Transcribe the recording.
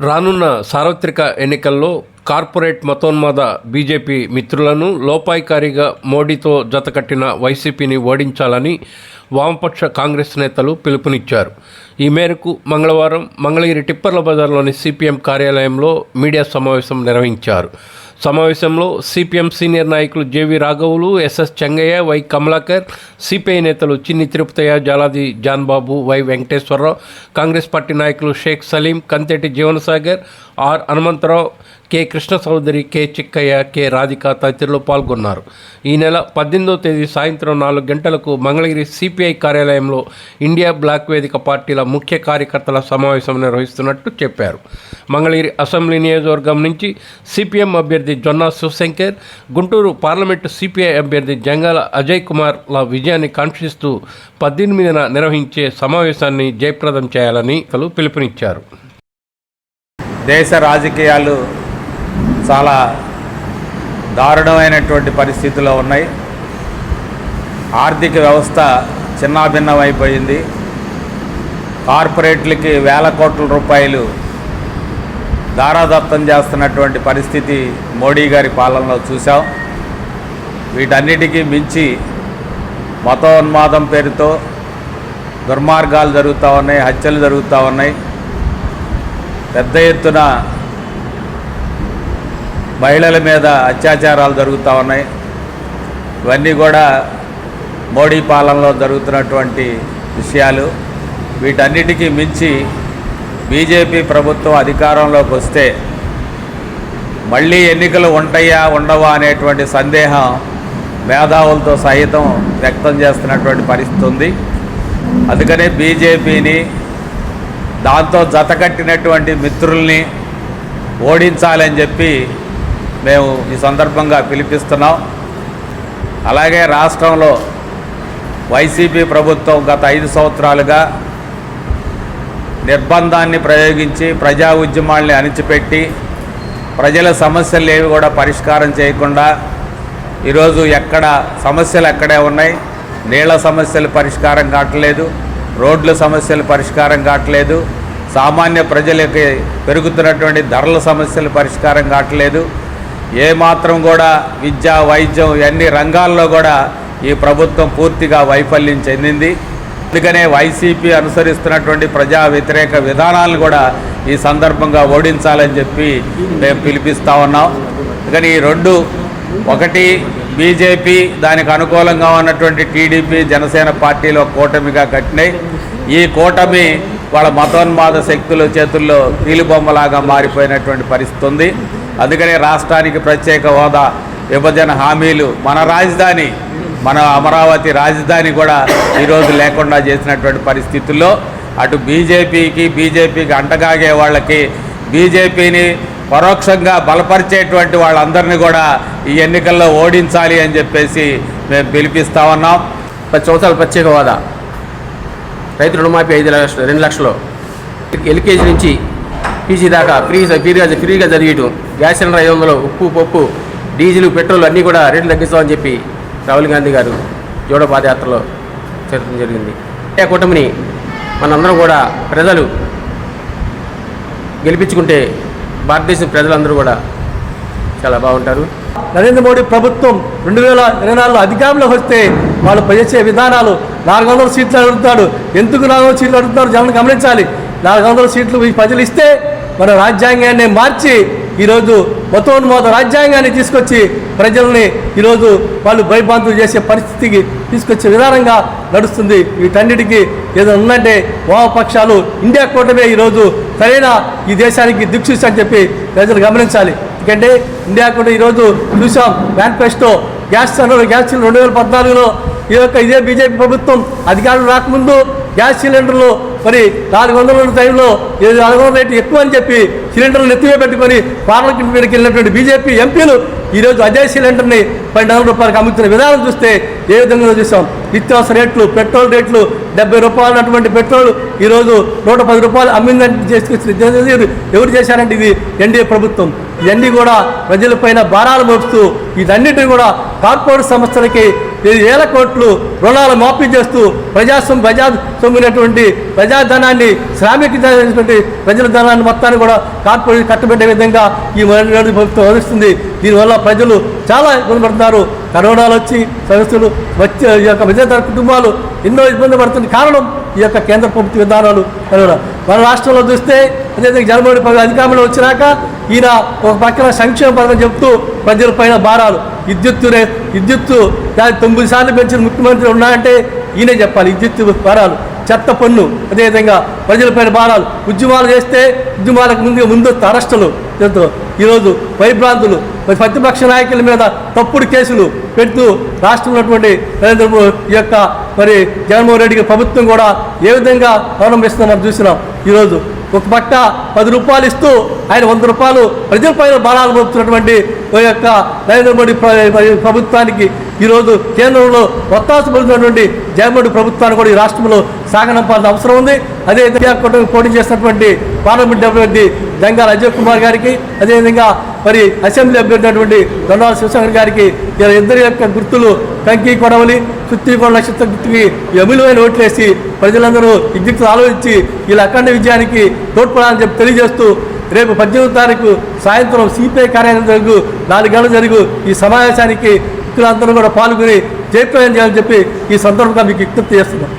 రానున్న సార్వత్రిక ఎన్నికల్లో కార్పొరేట్ మతోన్మాద బీజేపీ మిత్రులను లోపాయికారిగా మోడీతో జతకట్టిన వైసీపీని ఓడించాలని వామపక్ష కాంగ్రెస్ నేతలు పిలుపునిచ్చారు. ఈ మేరకు మంగళవారం మంగళగిరి టిప్పర్ల బజార్లోని సిపిఎం కార్యాలయంలో మీడియా సమావేశం నిర్వహించారు. సమావేశంలో సిపిఎం సీనియర్ నాయకులు JV రాఘవులు SS Chengaiah Y Kamalakar CPI నేతలు చిన్ని తిరుపతయ్య జాలాది జాన్బాబు వై వెంకటేశ్వరరావు కాంగ్రెస్ పార్టీ నాయకులు Sheikh Saleem Kanteti Jeevanasagar R Hanumantha Rao K Krishna Chowdary K Chikkaiah K Radhika తదితరులు పాల్గొన్నారు. ఈ నెల పద్దెనిమిదో తేదీ సాయంత్రం నాలుగు గంటలకు మంగళగిరి సిపిఐ కార్యాలయంలో ఇండియా బ్లాక్ వేదిక పార్టీల ముఖ్య కార్యకర్తల సమావేశం నిర్వహిస్తున్నట్టు చెప్పారు. మంగళగిరి అసెంబ్లీ నియోజకవర్గం నుంచి సిపిఎం అభ్యర్థి జొన్నా శివశంకర్ గుంటూరు పార్లమెంటు సిపిఐ అభ్యర్థి జంగాల అజయ్ కుమార్ల విజయాన్ని కాంక్షిస్తూ పద్దెనిమిదిన నిర్వహించే సమావేశాన్ని జయప్రదం చేయాలని పలు పిలుపునిచ్చారు. దేశ రాజకీయాలు చాలా దారుణమైనటువంటి పరిస్థితిలో ఉన్నాయి. ఆర్థిక వ్యవస్థ చిన్నాభిన్నమైపోయింది. కార్పొరేట్లకి వేల కోట్ల రూపాయలు దారాదత్తం చేస్తున్నటువంటి పరిస్థితి మోడీ గారి పాలనలో చూసాం వీటన్నిటికీ మించి మతోన్మాదం పేరుతో దుర్మార్గాలు జరుగుతూ ఉన్నాయి హత్యలు జరుగుతూ ఉన్నాయి. పెద్ద ఎత్తున మహిళల మీద అత్యాచారాలు జరుగుతూ ఉన్నాయి. ఇవన్నీ కూడా మోడీ పాలనలో జరుగుతున్నటువంటి విషయాలు. వీటన్నిటికీ మించి బీజేపీ ప్రభుత్వం అధికారంలోకి వస్తే మళ్ళీ ఎన్నికలు ఉంటాయా ఉండవా అనేటువంటి సందేహం మేధావులతో సహితం వ్యక్తం చేస్తున్నటువంటి పరిస్థితి ఉంది. అందుకనే బీజేపీని దాంతో జతకట్టినటువంటి మిత్రుల్ని ఓడించాలని చెప్పి మేము ఈ సందర్భంగా పిలిపిస్తున్నాం. అలాగే రాష్ట్రంలో వైసీపీ ప్రభుత్వం గత ఐదు సంవత్సరాలుగా నిర్బంధాన్ని ప్రయోగించి ప్రజా ఉద్యమాల్ని అణిచిపెట్టి ప్రజల సమస్యలు ఏవి కూడా పరిష్కారం చేయకుండా ఈరోజు ఎక్కడ సమస్యలు ఎక్కడే ఉన్నాయి. నీళ్ళ సమస్యలు పరిష్కారం కావట్లేదు. రోడ్ల సమస్యలు పరిష్కారం కావట్లేదు. సామాన్య ప్రజలకి పెరుగుతున్నటువంటి ధరల సమస్యలు పరిష్కారం కావట్లేదు. ఏ మాత్రం కూడా విద్య వైద్యం ఇవన్నీ రంగాల్లో కూడా ఈ ప్రభుత్వం పూర్తిగా వైఫల్యం చెందింది. అందుకనే వైసీపీ అనుసరిస్తున్నటువంటి ప్రజా వ్యతిరేక విధానాలను కూడా ఈ సందర్భంగా ఓడించాలని చెప్పి మేము పిలిపిస్తా ఉన్నాం. కానీ ఈ రెండు ఒకటి బీజేపీ దానికి అనుకూలంగా ఉన్నటువంటి టీడీపీ జనసేన పార్టీలో కూటమిగా కట్టినాయి. ఈ కూటమి వాళ్ళ మతోన్మాద శక్తుల చేతుల్లో కీలుబొమ్మలాగా మారిపోయినటువంటి పరిస్థితి ఉంది. అందుకనే రాష్ట్రానికి ప్రత్యేక హోదా విభజన హామీలు మన రాజధాని మన అమరావతి రాజధాని కూడా ఈరోజు లేకుండా చేసినటువంటి పరిస్థితుల్లో అటు బీజేపీకి బీజేపీకి అంటగాగే వాళ్ళకి బీజేపీని పరోక్షంగా బలపరిచేటువంటి వాళ్ళందరినీ కూడా ఈ ఎన్నికల్లో ఓడించాలి అని చెప్పేసి మేము పిలిపిస్తా ఉన్నాం. పది సంవత్సరాల ప్రత్యేక హోదా. రైతు రుణమాఫీ ఐదు లక్షలు రెండు లక్షలు. ఎల్కేజీ నుంచి పీజీ దాకా ఫ్రీ ఫ్రీగా ఫ్రీగా జరిగేయటం గ్యాస్ సిలిండర్ ఐదు వందలు ఉప్పు పప్పు డీజిల్ పెట్రోల్ అన్నీ కూడా రేట్లు తగ్గిస్తామని చెప్పి రాహుల్ గాంధీ గారు జోడ పాదయాత్రలో చేరడం జరిగింది. ఏ కూటమిని మనందరం కూడా ప్రజలు గెలిపించుకుంటే భారతదేశం ప్రజలందరూ కూడా చాలా బాగుంటారు. నరేంద్ర మోడీ ప్రభుత్వం రెండు వేల ఇరవై నాలుగులో అధికారంలోకి వస్తే వాళ్ళు పనిచేసే విధానాలు నాలుగు వందల సీట్లు అడుగుతాడు ఎందుకు నాలుగు వందల సీట్లు అడుగుతారు జనం గమనించాలి. నాలుగు వందల సీట్లు ఈ ప్రజలు ఇస్తే మన రాజ్యాంగాన్ని మార్చి ఈరోజు మతోన్మోద రాజ్యాంగాన్ని తీసుకొచ్చి ప్రజల్ని ఈరోజు వాళ్ళు భయభ్రాంతులు చేసే పరిస్థితికి తీసుకొచ్చే విధానంగా నడుస్తుంది. వీటన్నిటికీ ఏదో ఉందంటే వామపక్షాలు ఇండియా కూటమే ఈరోజు సరైన ఈ దేశానికి దిక్సూచి అని చెప్పి ప్రజలు గమనించాలి. ఎందుకంటే ఇండియా కూడా ఈరోజు చూసాం manifesto gas cylinder gas cylinder రెండు వేల పద్నాలుగులో ఈ యొక్క ఇదే బీజేపీ ప్రభుత్వం అధికారులు రాకముందు గ్యాస్ సిలిండర్లు మరి నాలుగు వందల టైంలో ఇది నాలుగు వందల రేటు ఎక్కువ అని చెప్పి సిలిండర్లు ఎత్తివే పెట్టుకొని పార్లమెంట్ మీదకి వెళ్ళినటువంటి బీజేపీ ఎంపీలు ఈరోజు అదే సిలిండర్ని పన్నెండు వందల రూపాయలకు అమ్ముతున్న విధానం చూస్తే ఏ విధంగా చూసాం? నిత్యావసర రేట్లు పెట్రోల్ రేట్లు డెబ్బై రూపాయలు ఉన్నటువంటి పెట్రోల్ ఈరోజు నూట పది రూపాయలు అమ్మిందంటే చేసుకొచ్చిన ఎవరు చేశారంటే ఇది ఎన్డీఏ ప్రభుత్వం. ఇవన్నీ కూడా ప్రజలపైన భారాలు మోపుతూ ఇదన్నిటిని కూడా కార్పొరేట్ సంస్థలకి వేల కోట్లు రుణాలు మాఫీ చేస్తూ ప్రజాస్వామ్య ప్రజా సొమ్మినటువంటి ప్రజాధనాన్ని శ్రామిక ప్రజల ధనాన్ని మొత్తాన్ని కూడా కార్పొరేట్ కట్టబెట్టే విధంగా ఈ మొదటి ప్రభుత్వం వహిస్తుంది దీనివల్ల ప్రజలు చాలా ఇబ్బంది పడుతున్నారు. కరోనాలు వచ్చి సమస్యలు వచ్చే ఈ యొక్క మధ్యతర కుటుంబాలు ఎన్నో ఇబ్బంది పడుతున్న కారణం ఈ యొక్క కేంద్ర ప్రభుత్వ విధానాలు. కరోనా. మన రాష్ట్రంలో చూస్తే అదేవిధంగా జగన్మోహన్ అధికారంలో వచ్చినాక ఈయన ఒక పక్కన సంక్షేమ పథకం చెప్తూ ప్రజల పైన భారాలు. విద్యుత్తు రే విద్యుత్తు దాని తొమ్మిది సార్లు పెంచిన ముఖ్యమంత్రి ఉన్నాయంటే ఈయనే చెప్పాలి. విద్యుత్తు భారాలు చెత్త పన్ను అదేవిధంగా ప్రజలపైన భారాలు. ఉద్యమాలు చేస్తే ఉద్యమాలకు ముందు ముందు అరెస్టులు ఈరోజు వైభ్రాంతులు ప్రతిపక్ష నాయకుల మీద తప్పుడు కేసులు పెడుతూ రాష్ట్రంలో ఉన్నటువంటి నరేంద్ర మోడీ ఈ యొక్క మరి జగన్మోహన్ రెడ్డికి ప్రభుత్వం కూడా ఏ విధంగా ప్రారంభిస్తుందో మనం చూసినాం ఈరోజు ఒక పక్క పది రూపాయలు ఇస్తూ ఆయన వంద రూపాయలు ప్రజలపైన భారాలు మోపుతున్నటువంటి ఈ యొక్క నరేంద్ర మోడీ ప్రభుత్వానికి ఈరోజు కేంద్రంలో ఒత్తాస పొందినటువంటి జగన్మోహన్ ప్రభుత్వాన్ని కూడా ఈ రాష్ట్రంలో సాగనంపాల్సిన అవసరం ఉంది. అదే విధంగా కూటమి పోటీ చేసినటువంటి పార్లమెంట్ అభ్యర్థి జంగాల అజయ్ కుమార్ గారికి అదేవిధంగా మరి అసెంబ్లీ అభ్యర్థి అయినటువంటి దొండాల శివశంకర్ గారికి ఇలా ఇద్దరి యొక్క గుర్తులు కంకి కొడవలి సుత్తి కొడ నక్షత్ర గుర్తుకి అమూల్యమైన ఓట్లేసి ప్రజలందరూ విద్యుత్ ఆలోచించి వీళ్ళ అఖండ విజయానికి తోడ్పడాలని చెప్పి తెలియజేస్తూ రేపు పద్దెనిమిది తారీఖు సాయంత్రం సిపిఐ కార్యాలయం జరుగు నాలుగు గంటలు జరుగు ఈ సమావేశానికి వ్యక్తులందరూ కూడా పాల్గొని జయప్రదం చేయాలని చెప్పి ఈ సందర్భంగా మీకు విజ్ఞప్తి చేస్తున్నాం.